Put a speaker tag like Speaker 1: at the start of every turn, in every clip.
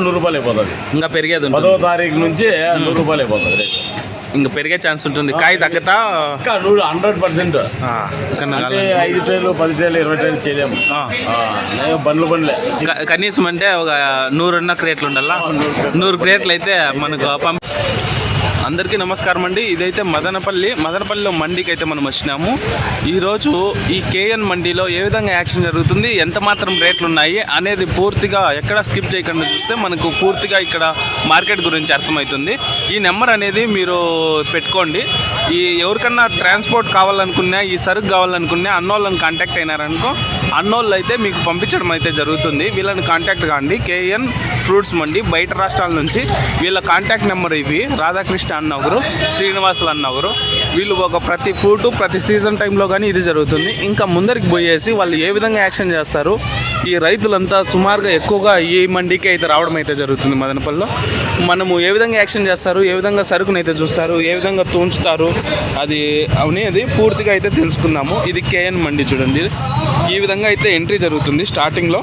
Speaker 1: నూరు రూపాయలు అయిపోతుంది.
Speaker 2: ఇంకా పెరిగేది ఉంటుంది.
Speaker 1: పదో తారీఖు నుంచి నూరు రూపాయలు అయిపోతుంది రేటు.
Speaker 2: ఇంకా పెరిగే ఛాన్స్ ఉంటుంది. కాయ తగ్గతా?
Speaker 1: ఇంకా నూరు హండ్రెడ్ పర్సెంట్.
Speaker 2: ఆ, కన్నా
Speaker 1: అంటే ఐదు ట్రైలు పది ట్రైలు ఇరవై ట్రైలు చేయలేము.
Speaker 2: ఆ.
Speaker 1: ఆ, ఏ బండ్లు బండ్లే.
Speaker 2: క- కనీసం అంటే ఒక నూరున్న క్రేట్లు ఉండాలా? నూరు క్రేట్లు అయితే మనకు పంపి అందరికీ నమస్కారం అండి. ఇదైతే మదనపల్లి మదనపల్లిలో మండీకి అయితే మనం వచ్చినాము. ఈరోజు ఈ కేఎన్ మండీలో ఏ విధంగా యాక్షన్ జరుగుతుంది ఎంత మాత్రం రేట్లు ఉన్నాయి అనేది పూర్తిగా ఎక్కడ స్కిప్ చేయకుండా చూస్తే మనకు పూర్తిగా ఇక్కడ మార్కెట్ గురించి అర్థమవుతుంది. ఈ నెంబర్ అనేది మీరు పెట్టుకోండి. ఈ ఎవరికన్నా ట్రాన్స్పోర్ట్ కావాలనుకున్నా ఈ సరుకు కావాలనుకున్నా అన్నోళ్ళని కాంటాక్ట్ అయినారనుకో అన్నోళ్ళు అయితే మీకు పంపించడం అయితే జరుగుతుంది. వీళ్ళని కాంటాక్ట్ కాండి. కేఎన్ ఫ్రూట్స్ మండి బయట రాష్ట్రాల నుంచి వీళ్ళ కాంటాక్ట్ నెంబర్ ఇవి. రాధాకృష్ణ అన్న ఒకరు శ్రీనివాసులు అన్న ఒకరు వీళ్ళు ఒక ప్రతి ఫ్రూట్ ప్రతి సీజన్ టైంలో కానీ ఇది జరుగుతుంది. ఇంకా ముందరికి పోయేసి వాళ్ళు ఏ విధంగా యాక్షన్ చేస్తారు ఈ రైతులంతా సుమారుగా ఎక్కువగా ఈ మండికి అయితే రావడం అయితే జరుగుతుంది మదనపల్లిలో. మనము ఏ విధంగా యాక్షన్ చేస్తారు? ఏ విధంగా సరుకును అయితే చూస్తారు? ఏ విధంగా తూంచుతారు? అది అనేది పూర్తిగా అయితే తెలుసుకుందాము. ఇది కేఎన్ మండి చూడండి. ఈ విధంగా అయితే ఎంట్రీ జరుగుతుంది స్టార్టింగ్లో.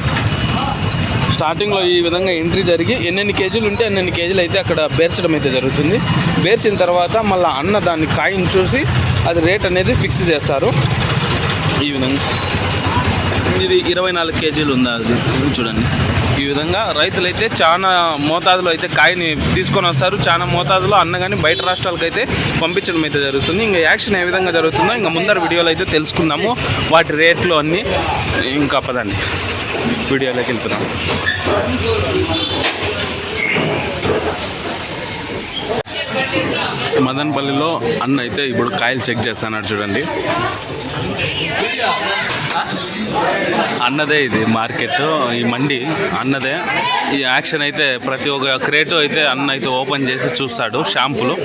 Speaker 2: స్టార్టింగ్లో ఈ విధంగా ఎంట్రీ జరిగి ఎన్నెన్ని కేజీలు ఉంటే అన్నెన్ని కేజీలు అయితే అక్కడ బేర్చడం అయితే జరుగుతుంది. బేర్చిన తర్వాత మళ్ళీ అన్న దాన్ని కాయిని చూసి అది రేట్ అనేది ఫిక్స్ చేస్తారు. ఈ విధంగా. ఇది ఇరవై నాలుగు కేజీలు ఉంది అది? చూడండి. ఈ విధంగా రైతులైతే చాలా మోతాదులో అయితే కాయని తీసుకొని వస్తారు. చాలా మోతాదులో అన్న కానీ బయట రాష్ట్రాలకు అయితే పంపించడం అయితే జరుగుతుంది. ఇంకా యాక్షన్ ఏ విధంగా జరుగుతుందో ఇంకా ముందర వీడియోలో అయితే తెలుసుకుందాము. వాటి రేట్లు అన్నీ ఇంకా పదండి. వీడియోలోకి వెళ్తున్నాం. మదనపల్లిలో అన్న అయితే ఇప్పుడు కాయలు చెక్ చేస్తాడు చూడండి. అన్నదే ఇది మార్కెట్ ఈ మండి అన్నదే. ఈ యాక్షన్ అయితే ప్రతి ఒక్క క్రేటు అయితే అన్న అయితే ఓపెన్ చేసి చూస్తాడు షాంపులు.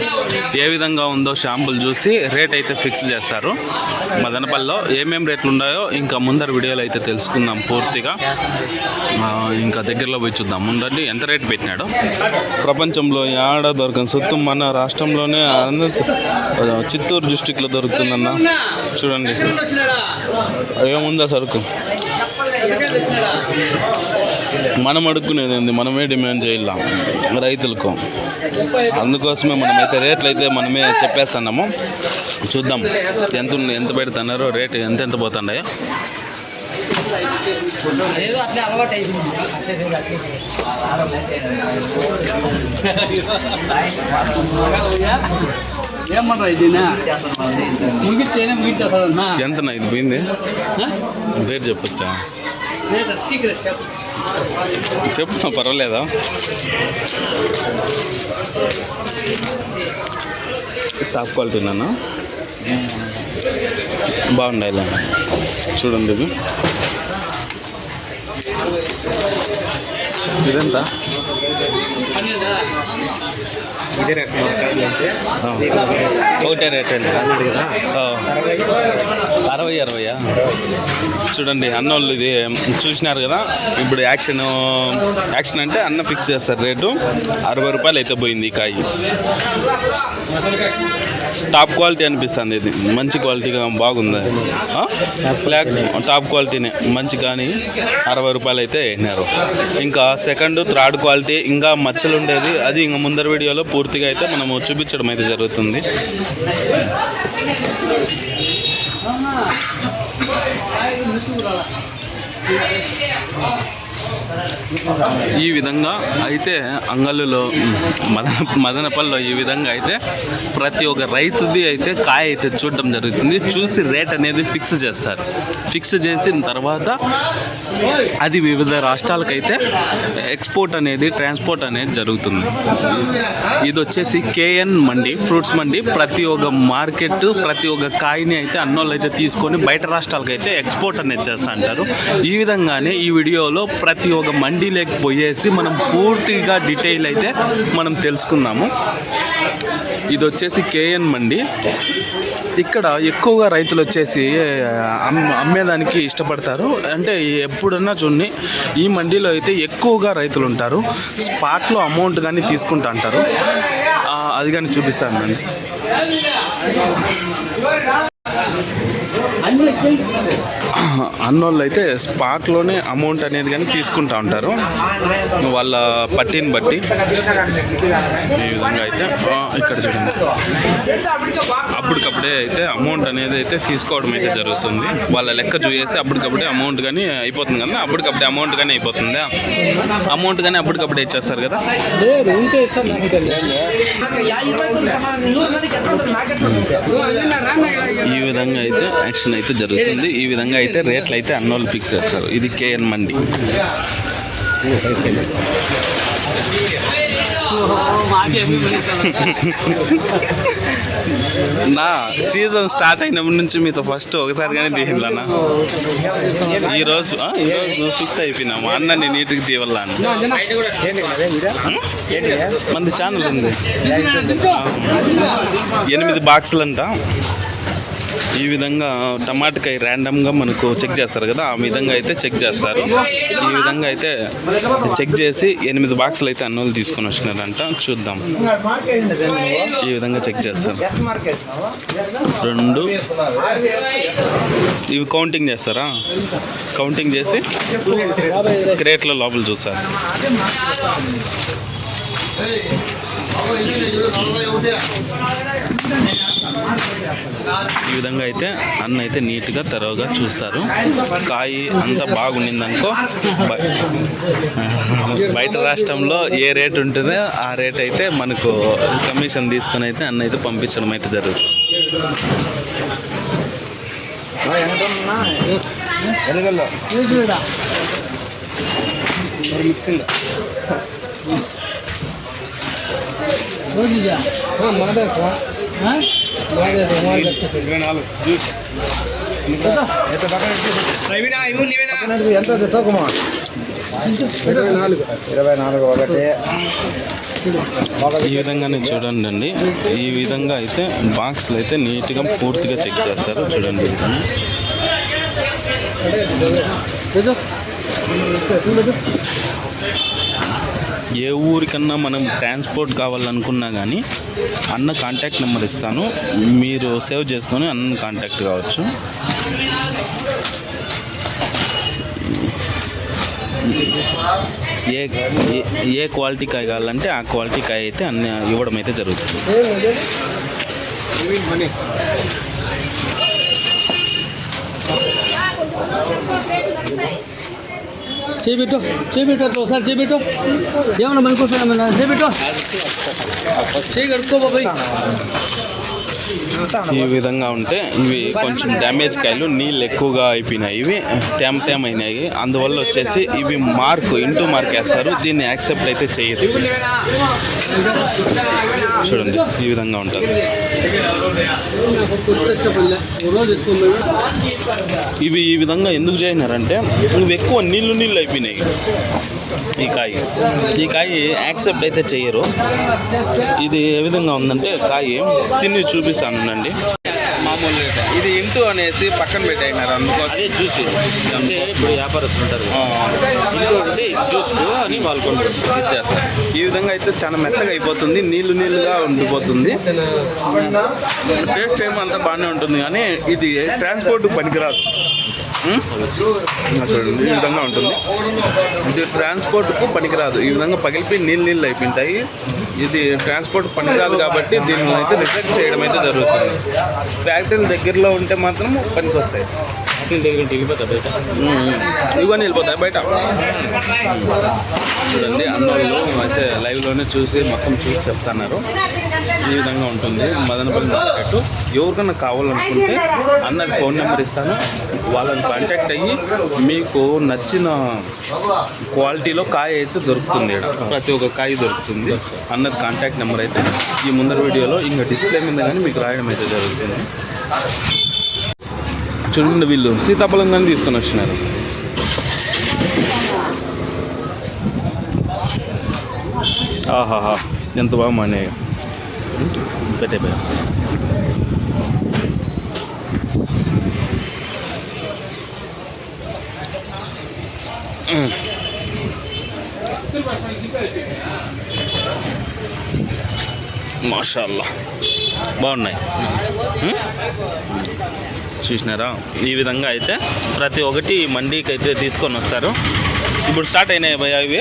Speaker 2: ఏ విధంగా ఉందో షాంపులు చూసి రేట్ అయితే ఫిక్స్ చేస్తారు. మదనపల్లిలో ఏమేమి రేట్లు ఉన్నాయో ఇంకా ముందర వీడియోలో అయితే తెలుసుకుందాం పూర్తిగా. ఇంకా దగ్గరలో పోయి చూద్దాం. ముందండి ఎంత రేట్ పెట్టినాడు? ప్రపంచంలో ఆడ దొరకని సొత్తు మన రాష్ట్రంలోనే చిత్తూరు డిస్టిక్లో దొరుకుతుందన్న. చూడండి. ఏముందా సరుకు. మనం అడుక్కునేది మనమే డిమాండ్ చేయాల రైతులకు? అందుకోసమే మనమైతే రేట్లు అయితే మనమే చెప్పేస్తున్నాము. చూద్దాం. ఎంత ఎంత పెడుతున్నారో రేట్ ఎంత ఎంత పోతున్నాయో.
Speaker 3: అదేదో అట్లే అలవాటు అయిపోయింది. ఏమన్నా ఇదేనా
Speaker 2: ఎంతనా ఇది పోయింది? రేట్ చెప్పొచ్చా?
Speaker 3: సీక్రెట్ చెప్పు.
Speaker 2: చెప్పు పర్వాలేదా? టాప్ క్వాలిటీ బాగున్నాయి ఇలా చూడండి ఇది. ఇదెంత?
Speaker 3: పన్నెండా
Speaker 2: ఆ. ఒకటే రేట్ అండి. అరవై అరవయా చూడండి అన్నోళ్ళు ఇది చూసినారు కదా? ఇప్పుడు యాక్షన్ యాక్షన్ అంటే అన్న ఫిక్స్ చేస్తారు రేటు. అరవై రూపాయలు అయితే పోయింది ఈ కాయ. టాప్ క్వాలిటీ అనిపిస్తుంది ఇది. మంచి క్వాలిటీగా బాగుంది? బ్లాక్ టాప్ క్వాలిటీనే. మంచి కానీ అరవై రూపాయలు అయితే వేసినారు. ఇంకా సెకండ్ థర్డ్ క్వాలిటీ ఇంకా మచ్చలు ఉండేది అది ఇంకా ముందర వీడియోలో పూర్తిగా అయితే మనము చూపించడం అయితే జరుగుతుంది. ఈ విధంగా అయితే అంగళ్ళులో మదన మదనపల్లిలో ఈ విధంగా అయితే ప్రతి ఒక్క రైతుది అయితే కాయ అయితే చూడడం జరుగుతుంది. చూసి రేట్ అనేది ఫిక్స్ చేస్తారు. ఫిక్స్ చేసిన తర్వాత అది వివిధ రాష్ట్రాలకైతే ఎక్స్పోర్ట్ అనేది ట్రాన్స్పోర్ట్ అనేది జరుగుతుంది. ఇది వచ్చేసి కేఎన్ మండి ఫ్రూట్స్ మండి. ప్రతి ఒక్క మార్కెట్ ప్రతి ఒక్క కాయని అయితే అన్నోళ్ళు అయితే తీసుకొని బయట రాష్ట్రాలకు అయితే ఎక్స్పోర్ట్ అనేది చేస్తా అంటారు. ఈ విధంగానే ఈ వీడియోలో ప్రతి ఒక్క ఒక మండీలోకి పోయేసి మనం పూర్తిగా డీటెయిల్ అయితే మనం తెలుసుకుందాము. ఇది వచ్చేసి కేఎన్ మండి. ఇక్కడ ఎక్కువగా రైతులు వచ్చేసి అమ్మేదానికి ఇష్టపడతారు. అంటే ఎప్పుడన్నా చూడండి ఈ మండీలో అయితే ఎక్కువగా రైతులు ఉంటారు. స్పాట్లో అమౌంట్ కానీ తీసుకుంటా అంటారు. అది కానీ చూపిస్తాను. అండి అన్నోళ్ళు అయితే స్పాట్లోనే అమౌంట్ అనేది కానీ తీసుకుంటా ఉంటారు. వాళ్ళ పట్టిని బట్టి. ఈ విధంగా అయితే ఇక్కడ చూడండి. అప్పటికప్పుడే అయితే అమౌంట్ అనేది అయితే తీసుకోవడం అయితే జరుగుతుంది. వాళ్ళ లెక్క చూసేసి అప్పటికప్పుడే అమౌంట్ కానీ అయిపోతుంది కదా అప్పటికప్పుడే అమౌంట్ కానీ అయిపోతుందా? అమౌంట్ కానీ అప్పటికప్పుడే ఇచ్చేస్తారు కదా. ఈ విధంగా అయితే యాక్షన్ అయితే జరుగుతుంది. ఈ విధంగా అయితే రేట్లు అయితే అన్నోళ్ళు ఫిక్స్ చేస్తారు. ఇది కేఎన్ మండి. నా సీజన్ స్టార్ట్ అయినప్పటి నుంచి మీతో ఫస్ట్ ఒకసారి కానీ తీయాలన్నా ఈరోజు ఫిక్స్ అయిపోయినా ఈ రోజు ఫిక్స్ నీటికి తీయాల మంది ఛానల్ ఉంది. ఎనిమిది బాక్సులు అంట ఈ విధంగా టమాటకాయ ర్యాండమ్గా మనకు చెక్ చేస్తారు కదా ఆ విధంగా అయితే చెక్ చేస్తారు. ఈ విధంగా అయితే చెక్ చేసి ఎనిమిది బాక్సులు అయితే అన్నోళ్ళు తీసుకొని వచ్చినారంట. చూద్దాం. ఈ విధంగా చెక్ చేస్తారు. రెండు. ఇవి కౌంటింగ్ చేస్తారా? కౌంటింగ్ చేసి క్రేట్లో లోపల చూస్తారు. ఈ విధంగా అయితే అన్న అయితే నీట్గా తెరవగా చూస్తారు. కాయ అంతా బాగుండింది అనుకో బయట రాష్ట్రంలో ఏ రేట్ ఉంటుందో ఆ రేట్ అయితే మనకు కమిషన్ తీసుకుని అయితే అన్న అయితే పంపించడం అయితే జరుగుతుంది.
Speaker 3: మిక్సింగ్ రోజుజా
Speaker 4: ఎంత తక్కువ ఇరవై నాలుగు ఒకటి
Speaker 2: ఈ విధంగానే చూడండి అండి. ఈ విధంగా అయితే బాక్స్లు అయితే నీట్గా పూర్తిగా చెక్ చేస్తారు. చూడండి. ఈ ఏ ఊరికన్నా మనం ట్రాన్స్పోర్ట్ కావాలనుకున్నా కానీ అన్న కాంటాక్ట్ నెంబర్ ఇస్తాను. మీరు సేవ్ చేసుకొని అన్న కాంటాక్ట్ కావచ్చు. ఏ ఏ- క్వాలిటీ కాయ కావాలంటే ఆ క్వాలిటీ కాయ అయితే అన్ని ఇవ్వడం అయితే జరుగుతుంది.
Speaker 3: చేపెట్టు చేపెట్టు అట్లా ఒకసారి చేపెట్టు. ఏమన్నా మనకోసం చేపెట్టు. చేయి కడుక్కో బాబాయ్.
Speaker 2: ఈ విధంగా ఉంటే ఇవి కొంచెం డ్యామేజ్ కాయలు నీళ్ళు ఎక్కువగా అయిపోయినాయి. ఇవి తేమ తేమ అయినాయి అందువల్ల వచ్చేసి ఇవి మార్క్ ఇంటూ మార్క్ వేస్తారు. దీన్ని యాక్సెప్ట్ అయితే చేయరు. చూడండి ఈ విధంగా ఉంటుంది. ఇవి ఈ విధంగా ఎందుకు చేసినారంటే ఇవి ఎక్కువ నీళ్ళు నీళ్ళు అయిపోయినాయి ఈ కాయ. ఈ కాయ యాక్సెప్ట్ అయితే చేయరు. ఇది ఏ విధంగా ఉందంటే కాయ తిని చూపిస్తాను. ఉండండి మామూలు ఇది ఇంటూ అనేసి పక్కన పెట్టయినారు అందుకోసం.
Speaker 1: అదే జ్యూస్. అంటే ఇప్పుడు వ్యాపారస్తులు ఉంటారు
Speaker 2: ఆ,
Speaker 1: ఇంట్లో ఉంటే జ్యూస్ అని వాళ్ళు కొంటారు
Speaker 2: ఇచ్చేస్తారు. ఈ విధంగా అయితే చాలా మెత్తగా అయిపోతుంది. నీళ్ళు నీళ్ళుగా ఉండిపోతుంది. టేస్ట్ ఏమో అంతా బాగానే ఉంటుంది. కానీ ఇది ట్రాన్స్పోర్ట్ పనికిరాదు. చూడండి ఈ విధంగా ఉంటుంది. ఇది ట్రాన్స్పోర్ట్కు పనికిరాదు. ఈ విధంగా పగిలిపోయి నీళ్ళు నీళ్ళు అయిపోయింటాయి. ఇది ట్రాన్స్పోర్ట్ పనికిరాదు కాబట్టి దీన్ని అయితే రిజెక్ట్ చేయడం అయితే జరుగుతుంది. ఫ్యాక్టరీ దగ్గరలో ఉంటే మాత్రం పనికి వస్తాయి
Speaker 1: అట్లా దగ్గర వెళ్ళిపోతా బయట.
Speaker 2: ఇవన్నీ వెళ్ళిపోతాయి బయట? చూడండి అందరూ అయితే లైవ్లోనే చూసి మొత్తం చూసి చెప్తున్నారు. ఈ విధంగా ఉంటుంది. మదనపల్లి మార్కెట్. ఎవరికన్నా కావాలనుకుంటే అన్నది ఫోన్ నెంబర్ ఇస్తాను. వాళ్ళని కాంటాక్ట్ అయ్యి మీకు నచ్చిన క్వాలిటీలో కాయ అయితే దొరుకుతుంది ఈడ. ప్రతి ఒక్క కాయ దొరుకుతుంది. అన్నది కాంటాక్ట్ నెంబర్ అయితే ఈ ముందర వీడియోలో ఇంకా డిస్ప్లే మీద కానీ మీకు రాయడం అయితే జరుగుతుంది. చూడండి వీళ్ళు. సీతాఫలం కానీ తీసుకొని వచ్చినారు. ఆహాహా ఎంత బాగా మానే పెట్టే పెట్టే. అల్లా బాగున్నాయి. చూసినారా? ఈ విధంగా అయితే ప్రతి ఒక్కటి మండీకి అయితే తీసుకొని వస్తారు. ఇప్పుడు స్టార్ట్ అయినాయి భయ ఇవి?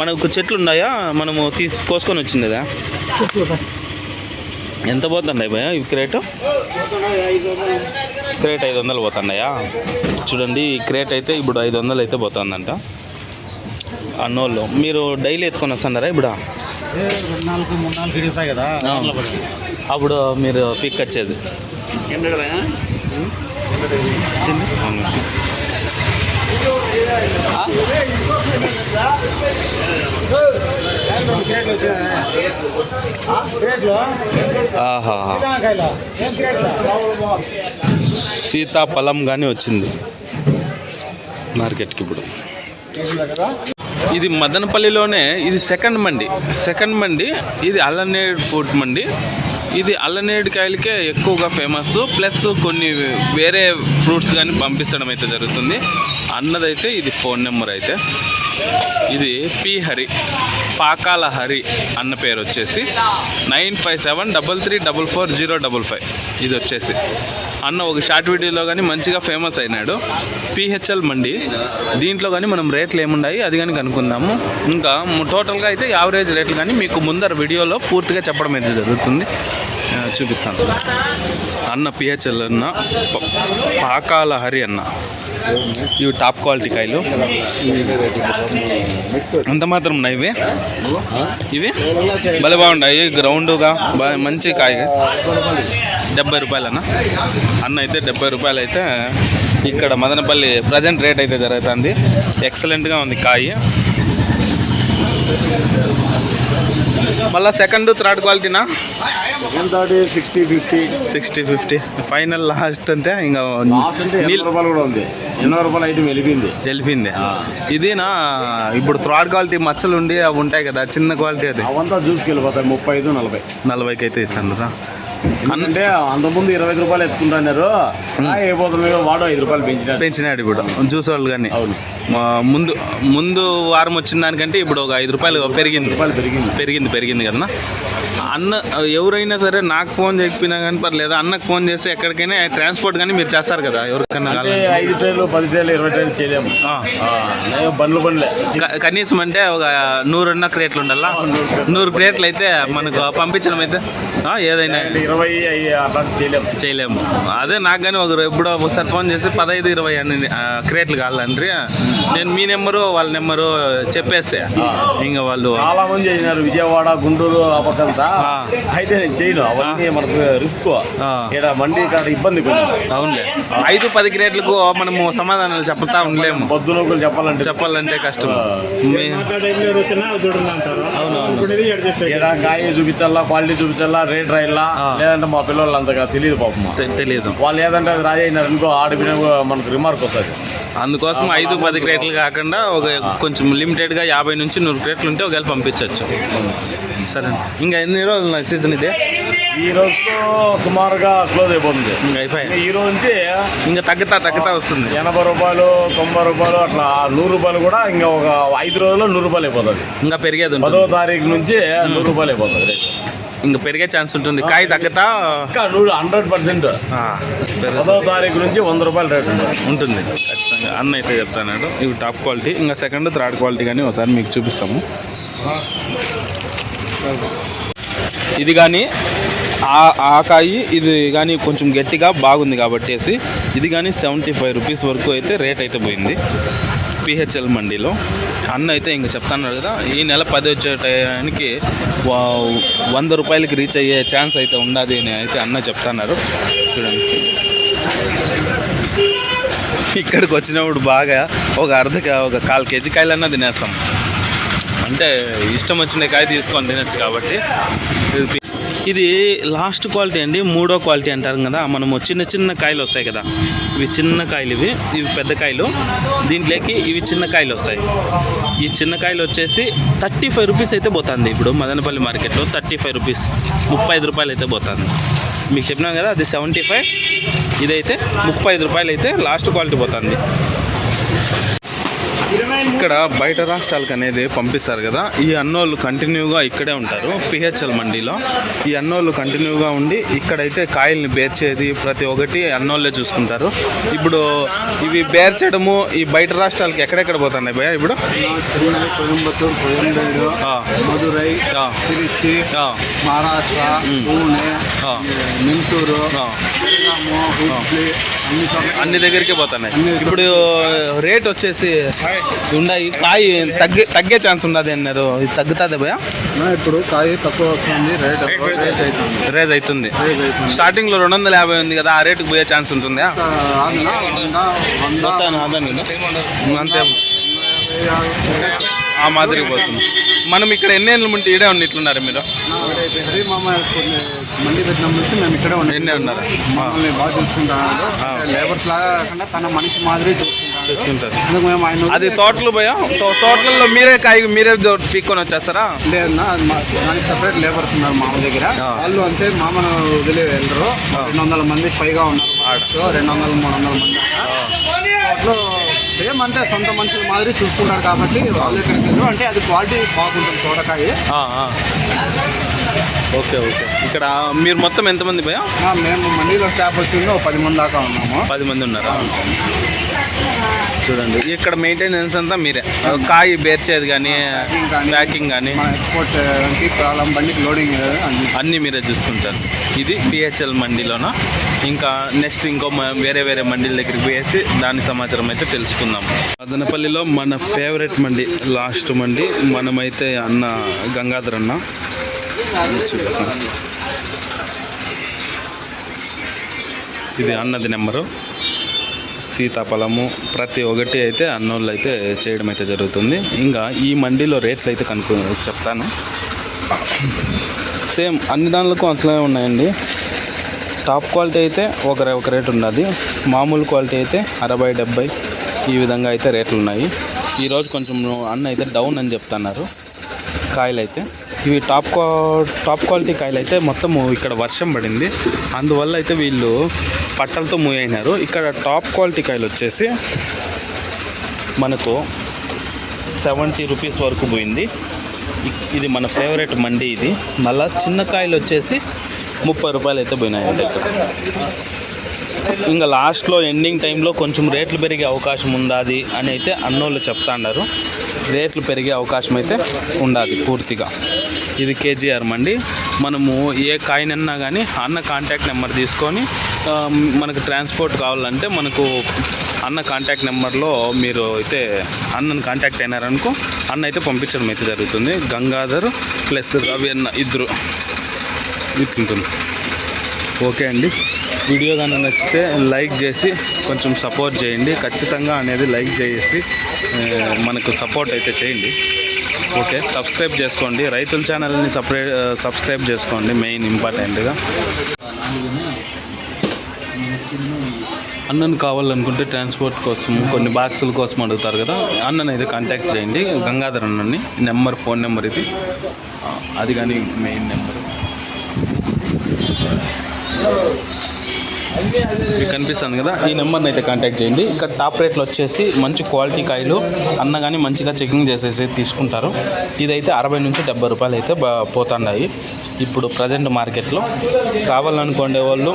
Speaker 2: మనకు చెట్లు ఉన్నాయా? మనము తీ కోసుకొని వచ్చింది కదా? ఎంత పోతున్నాయి భయ ఇవి క్రేట్? క్రేట్ ఐదు వందలు పోతున్నాయా? చూడండి ఈ క్రేట్ అయితే ఇప్పుడు ఐదు వందలు అయితే పోతుందంట. అన్నోళ్ళు మీరు డైలీ ఎత్తుకొని వస్తున్నారా ఇప్పుడు. అప్పుడు మీరు పిక్ వచ్చేది సీతాఫలం కానీ వచ్చింది. మార్కెట్కి ఇప్పుడు. ఇది మదనపల్లిలోనే ఇది సెకండ్ మండి. సెకండ్ మండి ఇది అల్లనేడు ఫుడ్ మండి. ఇది అల్లనేడు కాయలకే ఎక్కువగా ఫేమస్. ప్లస్ కొన్ని వేరే ఫ్రూట్స్ కానీ పంపించడం అయితే జరుగుతుంది. అన్నదైతే ఇది ఫోన్ నెంబర్ అయితే. ఇది పి హరి పాకాల హరి అన్న పేరు వచ్చేసి nine five seven double three double four zero double five. ఇది వచ్చేసి. అన్న ఒక షార్ట్ వీడియోలో కానీ మంచిగా ఫేమస్ అయినాడు. పిహెచ్ఎల్ మండి. దీంట్లో కానీ మనం రేట్లు ఏమున్నాయి అది కానీ కనుక్కుందాము. ఇంకా టోటల్గా అయితే యావరేజ్ రేట్లు కానీ మీకు ముందర వీడియోలో పూర్తిగా చెప్పడం అయితే జరుగుతుంది. చూపిస్తాను. అన్న పిహెచ్ఎల్ అన్న పాకాల హరి అన్న. ఇవి టాప్ క్వాలిటీ కాయలు. అంత మాత్రం ఉన్నాయి ఇవి. ఇవి భలే బాగున్నాయి. గ్రౌండ్గా బాగా మంచి కాయ. డెబ్బై రూపాయలన్నా అన్న అన్న అయితే డెబ్బై రూపాయలు అయితే ఇక్కడ మదనపల్లి ప్రజెంట్ రేట్ అయితే జరుగుతుంది. ఎక్సలెంట్గా ఉంది కాయ. మళ్ళీ second third క్వాలిటీనా?
Speaker 1: Sixty fifty
Speaker 2: sixty fifty final last అంటే ఇంకా నీళ్ళు
Speaker 1: రూపాయలు కూడా ఉంది. ఎనభై రూపాయలు ఐటమ్ వెళ్ళిపోయింది
Speaker 2: తెలిపింది ఇదేనా? ఇప్పుడు థర్డ్ క్వాలిటీ మచ్చలు ఉండి అవి ఉంటాయి కదా చిన్న క్వాలిటీ అది.
Speaker 1: అవంతా జ్యూస్కి వెళ్ళిపోతాయి ముప్పై ఐదు నలభై.
Speaker 2: నలభైకి అయితే ఇస్తాను రా
Speaker 1: అంటే అంతకుముందు ఇరవై ఐదు రూపాయలు ఎత్తుకుంటున్నారు. అయిపోతుంది వాడు ఐదు రూపాయలు పెంచినారు
Speaker 2: పెంచినాడు ఇప్పుడు. జ్యూస్ వాళ్ళు కానీ.
Speaker 1: అవును.
Speaker 2: ముందు ముందు వారం వచ్చిన దానికంటే ఇప్పుడు ఒక ఐదు రూపాయలు పెరిగింది.
Speaker 1: రూపాయలు పెరిగింది.
Speaker 2: పెరిగింది పెరిగింది కదా అన్న ఎవరైనా సరే నాకు ఫోన్ చేయకపోయినా కానీ పర్లేదు. అన్నకు ఫోన్ చేస్తే ఎక్కడికైనా ట్రాన్స్పోర్ట్ కానీ మీరు చేస్తారు కదా ఎవరికైనా.
Speaker 1: ఐదు ట్రైన్లు పది ట్రైన్లు ఇరవై ట్రైన్లు చేయలేము. బండ్లు బండ్లే.
Speaker 2: కనీసం అంటే ఒక నూరున్న క్రేట్లు ఉండాలా? నూరు క్రేట్లు. అయితే మనకు పంపించడం అయితే ఏదైనా
Speaker 1: ఇరవై అయ్యి అట్లా చేయలేము
Speaker 2: చేయలేము. అదే నాకు కానీ ఒక ఎప్పుడో ఒకసారి ఫోన్ చేసి పదహైదు ఇరవై అని క్రేట్లు కావాలండ్రి. నేను మీ నెంబరు వాళ్ళ నెంబరు చెప్పేస్తే ఇంకా వాళ్ళు
Speaker 1: చాలా మంది చేసినారు విజయవాడ గుంటూరు ఆ. పక్కంతా. అయితే నేను చేయను. అవన్నీ మనకు రిస్క్. ఇక్కడ మండి కాడ ఇబ్బంది కొంచెం.
Speaker 2: అవునులే. ఐదు పది క్రేట్లకు మనము సమాధానాలు చెప్తా ఉండలేము.
Speaker 1: పొద్దున ఒకరు చెప్పాలంటే
Speaker 2: చెప్పాలంటే కష్టం
Speaker 1: ఇక్కడ కాయ చూపించాలా క్వాలిటీ చూపించాలా రేట్ రాయాలా. లేదంటే మా పిల్లలు అంతగా తెలియదు పాపం.
Speaker 2: తెలియదు
Speaker 1: వాళ్ళు ఏదంటే అది రాజైనారు అనుకో ఆడిపోయినా మనకు రిమార్క్ వస్తుంది.
Speaker 2: అందుకోసం ఐదు పది క్రేట్లు కాకుండా ఒక కొంచెం లిమిటెడ్గా యాభై నుంచి నూరు క్రేట్లు ఉంటే ఒకవేళ పంపించవచ్చు సరే ఇంకా ఎన్ని రోజులు సీజన్ ఇదే?
Speaker 1: ఈ రోజుతో సుమారుగా క్లోజ్ అయిపోతుంది.
Speaker 2: ఇంకా
Speaker 1: ఈ రోజు నుంచి
Speaker 2: ఇంకా తగ్గుతా తగ్గుతా వస్తుంది.
Speaker 1: ఎనభై రూపాయలు తొంభై రూపాయలు అట్లా నూరు రూపాయలు కూడా ఇంకా ఒక ఐదు రోజుల్లో నూరు రూపాయలు అయిపోతుంది.
Speaker 2: ఇంకా పెరిగేది
Speaker 1: పదో తారీఖు నుంచి నూరు రూపాయలు అయిపోతుంది.
Speaker 2: ఇంకా పెరిగే ఛాన్స్ ఉంటుంది. కాయ తగ్గుతా?
Speaker 1: ఇంకా నూరు హండ్రెడ్ పర్సెంట్. పదో తారీఖు నుంచి వంద రూపాయలు రేట్ ఉంటుంది.
Speaker 2: ఖచ్చితంగా. అన్న అయితే చెప్తాడు ఇవి టాప్ క్వాలిటీ ఇంకా సెకండ్ థర్డ్ క్వాలిటీ కానీ ఒకసారి మీకు చూపిస్తాము. ఇది కానీ ఆ కాయి ఇది కానీ కొంచెం గట్టిగా బాగుంది కాబట్టేసి ఇది కానీ సెవెంటీ ఫైవ్ రూపీస్ వరకు అయితే రేట్ అయితే పోయింది. పిహెచ్ఎల్ మండీలో. అన్న అయితే ఇంక చెప్తాను కదా ఈ నెల పది వచ్చే టయానికి వంద రూపాయలకి రీచ్ అయ్యే ఛాన్స్ అయితే ఉండదు అని అయితే అన్న చెప్తున్నారు చూడండి. ఇక్కడికి వచ్చినప్పుడు బాగా ఒక అర్ధకాయ ఒక కాల్ కేజీ కాయలన్నా తినేస్తాం. అంటే ఇష్టం వచ్చిన కాయ తీసుకొని తినచ్చు కాబట్టి. ఇది లాస్ట్ క్వాలిటీ అండి మూడో క్వాలిటీ అంటారు కదా మనము చిన్న చిన్న కాయలు వస్తాయి కదా ఇవి చిన్న కాయలు ఇవి ఇవి పెద్ద కాయలు. దీంట్లోకి ఇవి చిన్న కాయలు వస్తాయి. ఈ చిన్న కాయలు వచ్చేసి థర్టీ ఫైవ్ రూపీస్ అయితే పోతుంది. ఇప్పుడు మదనపల్లి మార్కెట్లో థర్టీ ఫైవ్ రూపీస్ ముప్పై ఐదు రూపాయలు అయితే పోతుంది. మీకు చెప్పినాం కదా అది సెవెంటీ ఫైవ్ ఇదైతే ముప్పై ఐదు రూపాయలు అయితే లాస్ట్ క్వాలిటీ పోతుంది. ఇక్కడ బయట రాష్ట్రాలకు అనేది పంపిస్తారు కదా. ఈ అన్నోళ్ళు కంటిన్యూగా ఇక్కడే ఉంటారు పిహెచ్ఎల్ మండీలో. ఈ అన్నోళ్ళు కంటిన్యూగా ఉండి ఇక్కడైతే కాయల్ని బేర్చేది ప్రతి ఒక్కటి అన్నోళ్ళే చూసుకుంటారు. ఇప్పుడు ఇవి బేర్చడము ఈ బయట రాష్ట్రాలకి ఎక్కడెక్కడ పోతున్నాయి భయ ఇప్పుడు?
Speaker 4: కోయంబత్తూర్ కోయంబేడు
Speaker 2: ఆ,
Speaker 4: తిరుచి మహారాష్ట్ర. పూణే నిమ్సూరు అన్ని
Speaker 2: దగ్గరికి పోతున్నాయి. ఇప్పుడు రేట్ వచ్చేసి ఉన్నాయి. కాయ తగ్గే తగ్గే ఛాన్స్ ఉన్నది అన్నారు ఇది తగ్గుతుంది భయ
Speaker 4: ఇప్పుడు కాయ తక్కువ వస్తుంది రేట్ రేట్ అవుతుంది
Speaker 2: రేజ్ అవుతుంది.
Speaker 4: రేట్ అవుతుంది.
Speaker 2: స్టార్టింగ్లో రెండు వందల యాభై ఉంది కదా ఆ రేటుకి పోయే ఛాన్స్ ఉంటుందా? అంతే. ఆ మాదిరి పోతుంది మనం ఇక్కడ ఎన్ని ఏళ్ళు ఉంటే ఇడే ఉండి ఇట్లున్నారు మీరు?
Speaker 4: హరి మామ మండి పెట్టినప్పటి నుంచి మేము ఇక్కడే ఉన్నాం.
Speaker 2: ఎన్నే ఉన్నారు?
Speaker 4: మమ్మల్ని బాగా చూసుకుంటాడు
Speaker 2: ఆ.
Speaker 4: లేబర్స్ లాగా కాకుండా తన మనిషి మాదిరి
Speaker 2: చూసుకుంటారు.
Speaker 4: అందుకు మేము ఆయన
Speaker 2: అది తోటలు పోయా? తోటలలో మీరే కాయ మీరే పీక్కొని వచ్చేస్తారా?
Speaker 4: లేదన్నా అది మా- దానికి సపరేట్ లేబర్స్ ఉన్నారు మామ దగ్గర. వాళ్ళు అంతే మామను వదిలి వెళ్ళరు. రెండు వందల మంది పైగా ఉన్నారు. రెండు వందల మూడు వందల మంది. అట్లా సేమ్ అంటే సొంత మనుషుల మాదిరి చూసుకుంటారు కాబట్టి వాళ్ళు ఇక్కడికి వెళ్ళరు అంటే అది క్వాలిటీ బాగుంటుంది తోటకాయ.
Speaker 2: Okay okay. ఇక్కడ మీరు మొత్తం ఎంతమంది పోయా
Speaker 4: ఆ, మేము మండీలో స్టాఫ్ వచ్చింది పది మంది దాకా ఉన్నాము.
Speaker 2: పది మంది ఉన్నారా? చూడండి ఇక్కడ మెయింటెనెన్స్ అంతా మీరే. కాయ బేర్చేది కానీ
Speaker 4: ప్యాకింగ్ కానీ ఎక్స్పోర్ట్ బండికి లోడింగ్ అన్నీ.
Speaker 2: మీరే చూసుకుంటారు. ఇది పిహెచ్ఎల్ మండీలోన? ఇంకా నెక్స్ట్ ఇంకో వేరే వేరే మండీల దగ్గరికి పోయేసి దాని సమాచారం అయితే తెలుసుకుందాం. మదనపల్లిలో మన ఫేవరెట్ మండి లాస్ట్ మండి మనమైతే అన్న గంగాధర్ అన్న. ఇది అన్నది నెంబరు. సీతాఫలము ప్రతి ఒక్కటి అయితే అన్నోళ్ళు అయితే చేయడం అయితే జరుగుతుంది. ఇంకా ఈ మండీలో రేట్లు అయితే కనుక్కు చెప్తాను. సేమ్ అన్ని దానిలకు అట్లనే ఉన్నాయండి. టాప్ క్వాలిటీ అయితే ఒక రే- ఒక రేట్ ఉన్నది. మామూలు క్వాలిటీ అయితే అరవై డెబ్బై ఈ విధంగా అయితే రేట్లు ఉన్నాయి. ఈరోజు కొంచెం అన్న అయితే డౌన్ అని చెప్తున్నారు. కాయలు అయితే. ఇవి టాప్ క్వా టాప్ క్వాలిటీ కాయలు అయితే మొత్తం ఇక్కడ వర్షం పడింది. అందువల్ల అయితే వీళ్ళు పట్టలతో మూవ్ అయినారు ఇక్కడ టాప్ క్వాలిటీ కాయలు వచ్చేసి మనకు సెవెంటీ రూపీస్ వరకు పోయింది. ఇది మన ఫేవరెట్ మండి ఇది. మళ్ళీ చిన్న కాయలు వచ్చేసి ముప్పై రూపాయలు అయితే పోయినాయండి ఇక్కడ. ఇంకా లాస్ట్లో ఎండింగ్ టైంలో కొంచెం రేట్లు పెరిగే అవకాశం ఉండాది అని అయితే అన్నోళ్ళు చెప్తా రేట్లు పెరిగే అవకాశం అయితే ఉండాది పూర్తిగా. ఇది కేజీఆర్ మండి. మనము ఏ కాయనన్నా కానీ అన్న కాంటాక్ట్ నెంబర్ తీసుకొని మనకు ట్రాన్స్పోర్ట్ కావాలంటే మనకు అన్న కాంటాక్ట్ నెంబర్లో మీరు అయితే అన్నను కాంటాక్ట్ అయినారనుకో అన్న అయితే పంపించడం అయితే జరుగుతుంది. గంగాధర్ ప్లస్ రవి అన్న ఇద్దరు. ఇట్లుంటుంది ఓకే అండి. వీడియో కానీ నచ్చితే లైక్ చేసి కొంచెం సపోర్ట్ చేయండి. ఖచ్చితంగా అనేది లైక్ చేసి మనకు సపోర్ట్ అయితే చేయండి. ఓకే సబ్స్క్రైబ్ చేసుకోండి. రైతుల ఛానల్ని సపరే సబ్స్క్రైబ్ చేసుకోండి. మెయిన్ ఇంపార్టెంట్గా. అన్నను కావాలనుకుంటే ట్రాన్స్పోర్ట్ కోసం కొన్ని బాక్సుల కోసం అడుగుతారు కదా. అన్నను అయితే కాంటాక్ట్ చేయండి. గంగాధర్ అన్నని నెంబర్ ఫోన్ నెంబర్ ఇది. అది కానీ మెయిన్ నెంబర్. మీకు కనిపిస్తుంది కదా ఈ నెంబర్ని అయితే కాంటాక్ట్ చేయండి. ఇక్కడ టాప్ రేట్లు వచ్చేసి మంచి క్వాలిటీ కాయలు అన్న కానీ మంచిగా చెకింగ్ చేసేసి తీసుకుంటారు. ఇదైతే అరవై నుంచి డెబ్బై రూపాయలు అయితే బా పోతున్నాయి. ఇప్పుడు ప్రజెంట్ మార్కెట్లో కావాలనుకునే వాళ్ళు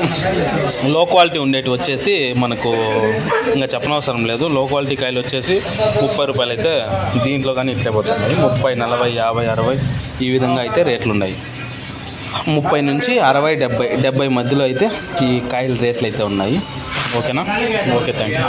Speaker 2: లో క్వాలిటీ ఉండేటి వచ్చేసి మనకు ఇంకా చెప్పనవసరం లేదు. లో క్వాలిటీ కాయలు వచ్చేసి ముప్పై రూపాయలు అయితే దీంట్లో కానీ ఇట్లే పోతున్నాయి. ముప్పై నలభై యాభై అరవై ఈ విధంగా అయితే రేట్లు ఉన్నాయి. ముప్పై నుంచి అరవై డెబ్బై డెబ్బై మధ్యలో అయితే ఈ కాయల రేట్లు అయితే ఉన్నాయి. ఓకేనా? Okay thank you